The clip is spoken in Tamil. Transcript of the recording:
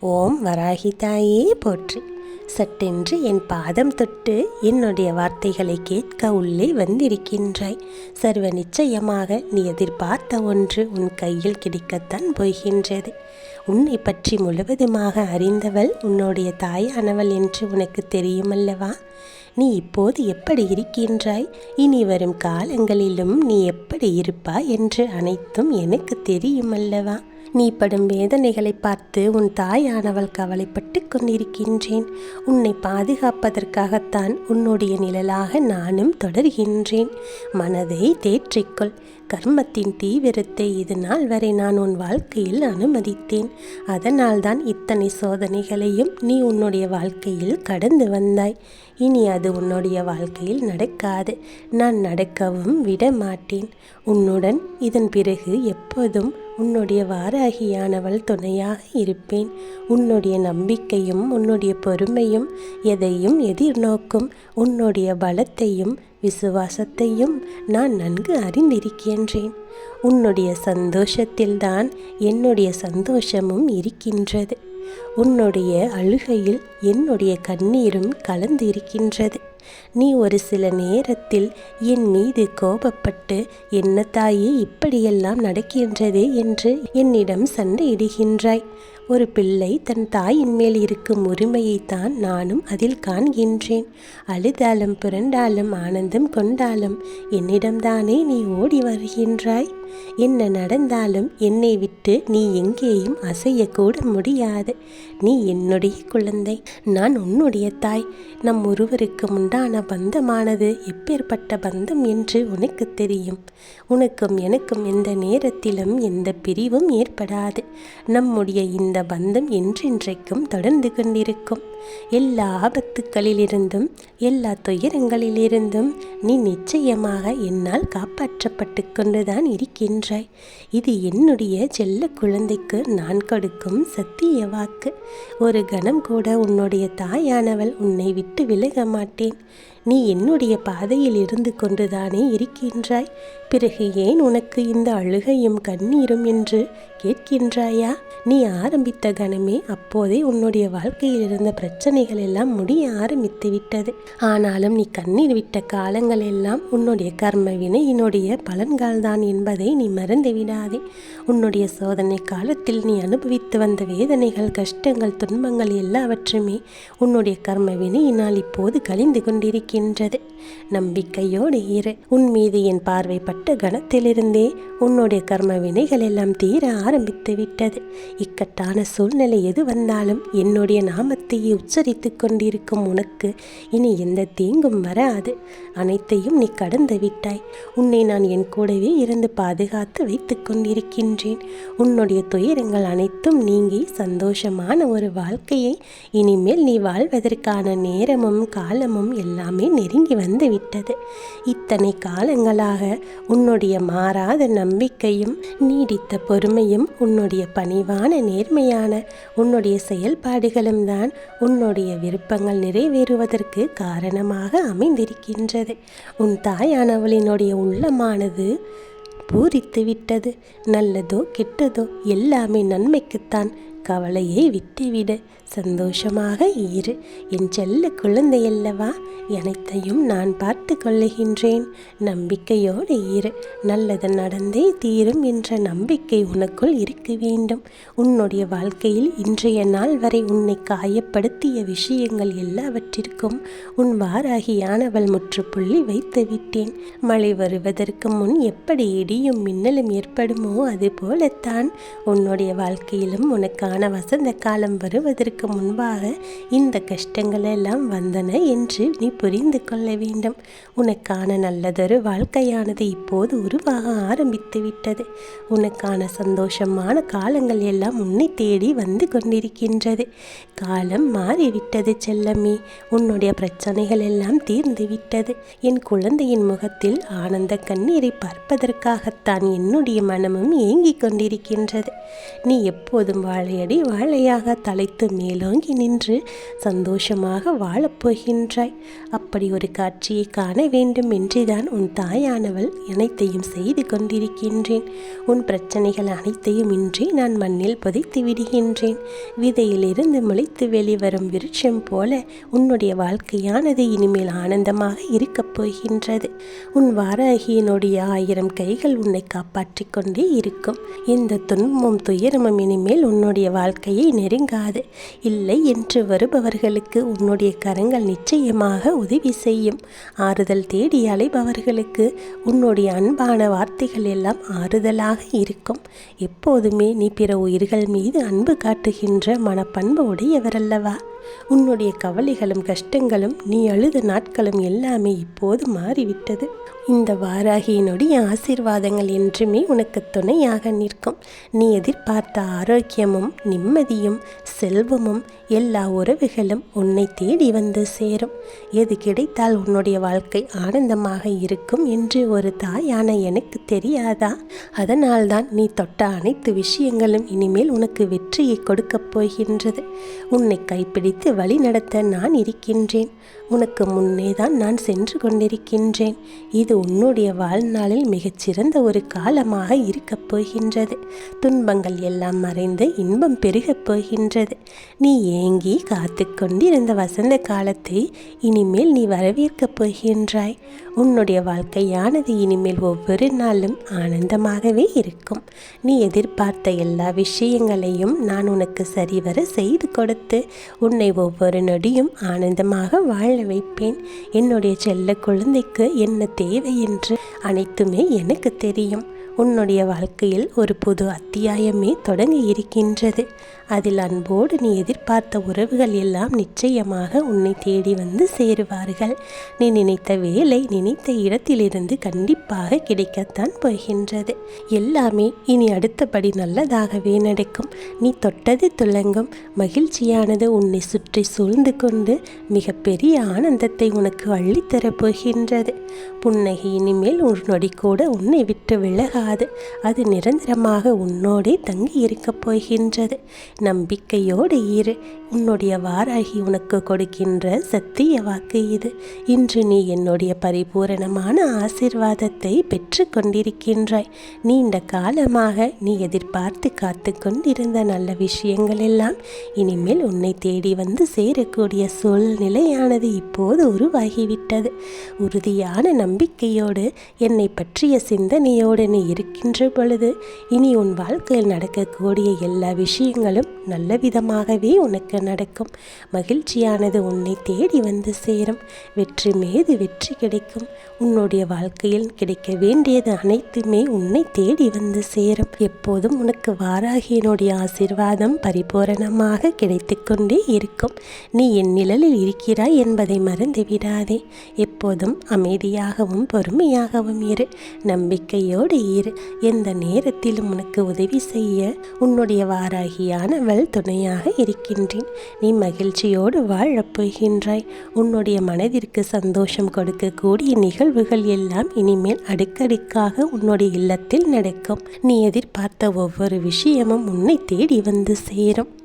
ஓம் வராகி தாயே போற்றி. சட்டென்று என் பாதம் தொட்டு என்னுடைய வார்த்தைகளை கேட்க உள்ளே வந்திருக்கின்றாய். சர்வ நிச்சயமாக நீ எதிர்பார்த்த ஒன்று உன் கையில் கிடைக்கத்தான் போகின்றது. உன்னை பற்றி முழுவதுமாக அறிந்தவள் உன்னுடைய தாயானவள் என்று உனக்கு தெரியுமல்லவா? நீ இப்போது எப்படி இருக்கின்றாய்? இனி வரும் காலங்களிலும் நீ எப்படி இருப்பாய் என்று அனைத்தும் எனக்கு தெரியுமல்லவா? நீ படும் வேதனைகளை பார்த்து உன் தாயானவள் கவலைப்பட்டு கொண்டிருக்கின்றேன். உன்னை பாதுகாப்பதற்காகத்தான் உன்னுடைய நிழலாக நானும் தொடர்கின்றேன். மனதை தேற்றிக்கொள் கர்மத்தின் தீவிரத்தை இது நாள் வரை நான் உன் வாழ்க்கையில் அனுமதித்தேன். அதனால்தான் இத்தனை சோதனைகளையும் நீ உன்னுடைய வாழ்க்கையில் கடந்து வந்தாய். இனி அது உன்னுடைய வாழ்க்கையில் நடக்காது. நான் நடக்கவும் விட மாட்டேன் உன்னுடன் இதன் பிறகு எப்போதும் உன்னுடைய வாராகியானவள் துணையாக இருப்பேன். உன்னுடைய நம்பிக்கையும் உன்னுடைய பொறுமையும் எதையும் எதிர்நோக்கும். உன்னுடைய பலத்தையும் விசுவாசத்தையும் நான் நன்கு அறிந்திருக்கின்றேன். உன்னுடைய சந்தோஷத்தில்தான் என்னுடைய சந்தோஷமும் இருக்கின்றது. உன்னுடைய அழுகையில் என்னுடைய கண்ணீரும் கலந்து இருக்கின்றது நீ ஒரு சில நேரத்தில் என் மீது கோபப்பட்டு என்ன தாயே இப்படியெல்லாம் நடக்கின்றதே? என்று என்னிடம் சண்டையிடுகின்றாய். ஒரு பிள்ளை தன் தாயின் மேல் இருக்கும் உரிமையைத்தான் நானும் அதில் காண்கின்றேன். அழுதாலும் புரண்டாலும் ஆனந்தம் கொண்டாலும் என்னிடம்தானே நீ ஓடி வருகின்றாய்? என்ன நடந்தாலும் என்னை விட்டு நீ எங்கேயும் அசையக்கூட முடியாது. நீ என்னுடைய குழந்தை நான் உன்னுடைய தாய். நம் ஒருவருக்கு உண்டான பந்தமானது எப்பேற்பட்ட பந்தம் என்று உனக்கு தெரியும். உனக்கும் எனக்கும் எந்த நேரத்திலும் எந்த பிரிவும் ஏற்படாது. நம்முடைய இந்த பந்தம் என்றென்றைக்கும் தொடர்ந்து கொண்டிருக்கும். எல்லா ஆபத்துக்களிலிருந்தும் எல்லா துயரங்களிலிருந்தும் நீ நிச்சயமாக என்னால் காப்பாற்றப்பட்டு கொண்டுதான் இருக்கின்றாய். இது என்னுடைய செல்ல குழந்தைக்கு நான் கொடுக்கும் சத்திய வாக்கு. ஒரு கணம் கூட உன்னுடைய தாயானவள் உன்னை விட்டு விலக மாட்டேன். நீ என்னுடைய பாதையில் இருந்து கொண்டுதானே இருக்கின்றாய்? பிறகு ஏன் உனக்கு இந்த அழுகையும் கண்ணீரும் என்று கேட்கின்றாயா? நீ ஆரம்பித்த கணமே அப்போதே உன்னுடைய வாழ்க்கையில் இருந்த பிரச்சனைகள் எல்லாம் முடிய ஆரம்பித்து விட்டது. ஆனாலும் நீ கண்ணீர் விட்ட காலங்கள் எல்லாம் உன்னுடைய கர்ம வினையினுடைய பலன்கள்தான் என்பதை நீ மறந்து விடாதே. உன்னுடைய சோதனை காலத்தில் நீ அனுபவித்து வந்த வேதனைகள் கஷ்டங்கள் துன்பங்கள் எல்லாவற்றுமே உன்னுடைய கர்ம வினையினால் இப்போது கழிந்து கொண்டிருக்கிறேன் இருக்கின்றது. நம்பிக்கையோடு இரு. உன் மீது என் பார்வைப்பட்ட கணத்திலிருந்தே உன்னுடைய கர்ம வினைகள் எல்லாம் தீர ஆரம்பித்து விட்டது. இக்கட்டான சூழ்நிலை எது வந்தாலும் என்னுடைய நாமத்தையே உச்சரித்து கொண்டிருக்கும் உனக்கு இனி எந்த தீங்கும் வராது. அனைத்தையும் நீ கடந்து விட்டாய். உன்னை நான் என் கூடவே இருந்து பாதுகாத்து வைத்து கொண்டிருக்கின்றேன். உன்னுடைய துயரங்கள் அனைத்தும் நீங்கி சந்தோஷமான ஒரு வாழ்க்கையை இனிமேல் நீ வாழ்வதற்கான நேரமும் காலமும் எல்லாமே நெருங்கி வந்து விட்டது. இத்தனை காலங்களாக உன்னுடைய மாறாத நம்பிக்கையும் நீடித்த பொறுமையும் உன்னுடைய பணிவான நேர்மையான உன்னுடைய செயல்பாடுகளும் தான் உன்னுடைய விருப்பங்கள் நிறைவேறுவதற்கு காரணமாக அமைந்திருக்கின்றது. உன் தாயானவளினுடைய உள்ளமானது பூரித்து விட்டது. நல்லதோ கெட்டதோ எல்லாமே நன்மைக்குத்தான் கவலையை விட்டுவிடு. சந்தோஷமாக இரு. என் செல்ல குழந்தையல்லவா அனைத்தையும் நான் பார்த்து கொள்ளுகின்றேன். நம்பிக்கையோடு இரு. நல்லது நடந்தே தீரும் என்ற நம்பிக்கை உனக்குள் இருக்க வேண்டும். உன்னுடைய வாழ்க்கையில் இன்றைய நாள் வரை உன்னை காயப்படுத்திய விஷயங்கள் எல்லாவற்றிற்கும் உன் வாராகியானவள் முற்றுப்புள்ளி வைத்து விட்டேன். மழை வருவதற்கு முன் எப்படி இடியும் மின்னலும் ஏற்படுமோ அது போலத்தான் உன்னுடைய வாழ்க்கையிலும் உனக்கான வசந்த காலம் வருவதற்கு முன்பாக இந்த கஷ்டங்கள் எல்லாம் வந்தன என்று நீ புரிந்து கொள்ள வேண்டும். உனக்கான நல்லதொரு வாழ்க்கையானது இப்போது உருவாக ஆரம்பித்து விட்டது. உனக்கான சந்தோஷமான காலங்கள் எல்லாம் உன்னை தேடி வந்து கொண்டிருக்கின்றது. காலம் மாறிவிட்டது செல்லமே. உன்னுடைய பிரச்சனைகள் எல்லாம் தீர்ந்து விட்டது. என் குழந்தையின் முகத்தில் ஆனந்த கண்ணீரை பார்ப்பதற்காகத்தான் என்னுடைய மனமும் ஏங்கிக் கொண்டிருக்கின்றது. நீ எப்போதும் வாழைய ஒத்தையடி வாழையாக தலைத்து மேலோங்கி நின்று சந்தோஷமாக வாழப்போகின்றாய் அப்படி ஒரு காட்சியை காண வேண்டும் என்றுதான் உன் தாயானவள் அனைத்தையும் செய்து கொண்டிருக்கின்றேன். உன் பிரச்சனைகள் அனைத்தையும் இன்றி நான் மண்ணில் புதைத்து விடுகின்றேன். விதையிலிருந்து முளைத்து வெளிவரும் விருட்சம் போல உன்னுடைய வாழ்க்கையானது இனிமேல் ஆனந்தமாக இருக்க போகின்றது. உன் வாராகியினுடைய ஆயிரம் கைகள் உன்னை காப்பாற்றிக் கொண்டே இருக்கும். இந்த துன்பமும் துயரமும் இனிமேல் உன்னுடைய வாழ்க்கையை நெருங்காது. இல்லை என்று வருபவர்களுக்கு உன்னுடைய கரங்கள் நிச்சயமாக உதவி செய்யும். ஆறுதல் தேடி அலைபவர்களுக்கு உன்னுடைய அன்பான வார்த்தைகள் எல்லாம் ஆறுதலாக இருக்கும். எப்போதுமே நீ பிற உயிர்கள் மீது அன்பு காட்டுகின்ற மனப்பண்பு உடையவரல்லவா? உன்னுடைய கவலைகளும் கஷ்டங்களும் நீ அழுத நாட்களும் எல்லாமே இப்போது மாறிவிட்டது. இந்த வாராகியினுடைய ஆசீர்வாதங்கள் என்றுமே உனக்கு துணையாக நிற்கும். நீ எதிர்பார்த்த ஆரோக்கியமும் நிம்மதியும் செல்வமும் எல்லா உறவுகளும் உன்னை தேடி வந்து சேரும். எது கிடைத்தால் உன்னுடைய வாழ்க்கை ஆனந்தமாக இருக்கும் என்று ஒரு தாயான எனக்கு தெரியாதா? அதனால்தான் நீ தொட்ட அனைத்து விஷயங்களும் இனிமேல் உனக்கு வெற்றியை கொடுக்கப் போகின்றது. உன்னை கைப்பிடித்து வழி நடத்த நான் இருக்கின்றேன். உனக்கு முன்னே தான் நான் சென்று கொண்டிருக்கின்றேன். இது உன்னுடைய வாழ்நாளில் மிகச்சிறந்த ஒரு காலமாக இருக்கப் போகின்றது. துன்பங்கள் எல்லாம் மறைந்து இன்பம் பெருகப் போகின்றது. நீ ஏன் ஏங்கி காத்து கொண்டிருந்த வசந்த காலத்தை இனிமேல் நீ வரவேற்கப் போகின்றாய். உன்னுடைய வாழ்க்கையானது இனிமேல் ஒவ்வொரு நாளும் ஆனந்தமாகவே இருக்கும். நீ எதிர்பார்த்த எல்லா விஷயங்களையும் நான் உனக்கு சரிவர செய்து கொடுத்து உன்னை ஒவ்வொரு நொடியும் ஆனந்தமாக வாழ வைப்பேன். என்னுடைய செல்ல குழந்தைக்கு என்ன தேவை என்று அனைத்துமே எனக்கு தெரியும். உன்னுடைய வாழ்க்கையில் ஒரு புது அத்தியாயமே தொடங்கி இருக்கின்றது. அதில் அன்போடு நீ எதிர்பார்த்த உறவுகள் எல்லாம் நிச்சயமாக உன்னை தேடி வந்து சேருவார்கள். நீ நினைத்த வேலை நினைத்த இடத்திலிருந்து கண்டிப்பாக கிடைக்கத்தான் போகின்றது. எல்லாமே இனி அடுத்தபடி நல்லதாகவே நடக்கும். நீ தொட்டது துலங்கும் மகிழ்ச்சியானது உன்னை சுற்றி சூழ்ந்து கொண்டு மிகப்பெரிய ஆனந்தத்தை உனக்கு அள்ளித்தரப் போகின்றது. புன்னகை இனிமேல் ஒரு நொடி கூட உன்னை விட்டு விலகாது. அது நிரந்தரமாக உன்னோடே தங்கி இருக்கப் போகின்றது. நம்பிக்கையோடு இரு. உன்னுடைய வாராகி உனக்கு கொடுக்கின்ற சத்திய வாக்கு இது. இன்று நீ என்னுடைய பரிபூரணமான ஆசிர்வாதத்தை பெற்று கொண்டிருக்கின்றாய். நீண்ட காலமாக நீ எதிர்பார்த்து காத்து கொண்டிருந்த நல்ல விஷயங்கள் எல்லாம் இனிமேல் உன்னை தேடி வந்து சேரக்கூடிய சூழ்நிலையானது இப்போது உருவாகிவிட்டது. உறுதியான நம்பிக்கையோடு என்னை பற்றிய சிந்தனையோடு நீ இருக்கின்ற பொழுது இனி உன் வாழ்க்கையில் நடக்கக்கூடிய எல்லா விஷயங்களும் நல்ல விதமாகவே உனக்கு நடக்கும். மகிழ்ச்சியானது உன்னை தேடி வந்து சேரும். வெற்றி மீது வெற்றி கிடைக்கும். உன்னுடைய வாழ்க்கையில் கிடைக்க வேண்டியது அனைத்துமே உன்னை தேடி வந்து சேரும். எப்போதும் உனக்கு வாராகியனுடைய ஆசிர்வாதம் பரிபூரணமாக கிடைத்து கொண்டே இருக்கும். நீ என் நிழலில் இருக்கிறாய் என்பதை மறந்து விடாதே. எப்போதும் அமைதியாகவும் பொறுமையாகவும் இரு. நம்பிக்கையோடு இரு. எந்த நேரத்திலும் உனக்கு உதவி செய்ய உன்னுடைய வாராகியானவள் துணையாக இருக்கின்றேன். நீ மகிழ்ச்சியோடு வாழப் போகின்றாய். உன்னுடைய மனதிற்கு சந்தோஷம் கொடுக்கக்கூடிய நிகழ்வுகள் எல்லாம் இனிமேல் அடுக்கடுக்காக உன்னுடைய இல்லத்தில் நடக்கும். நீ எதிர்பார்த்த ஒவ்வொரு விஷயமும் உன்னை தேடி வந்து சேரும்.